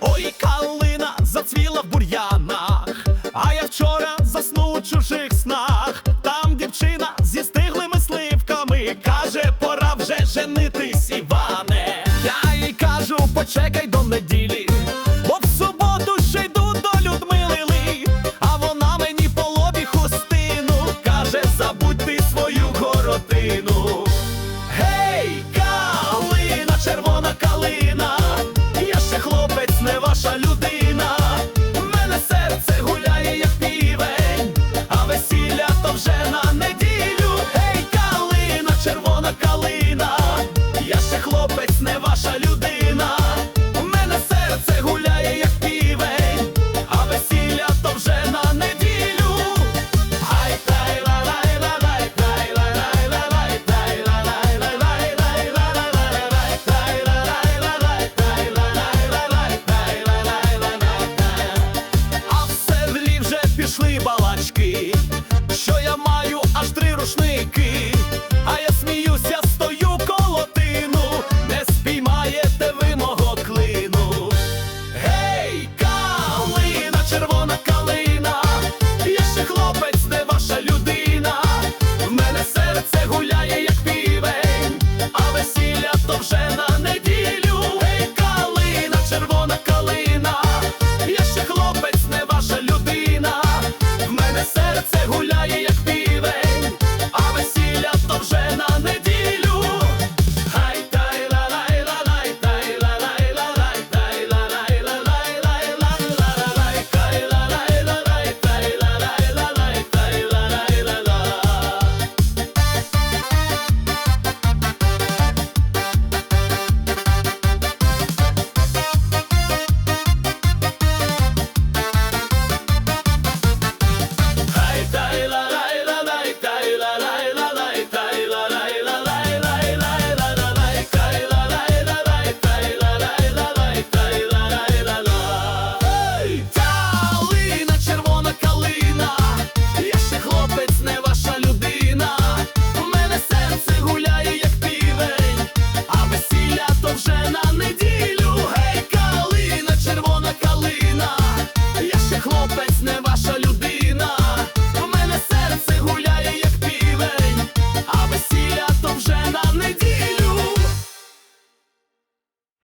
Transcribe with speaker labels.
Speaker 1: Ой, калина зацвіла в бур'янах, а я вчора заснув у чужих снах. Там дівчина зі стиглими сливками каже, пора вже женитись, Іване. Я їй кажу, почекай до неділі, балачки, що я маю аж три рушники, а я сміюся, стою коло тину, не спіймаєте ви мого клину. Гей, калина, червона калина, я ще хлопець, не ваша людина. В мене серце гуляє, як півень, а весілля то вже Ser, é ser,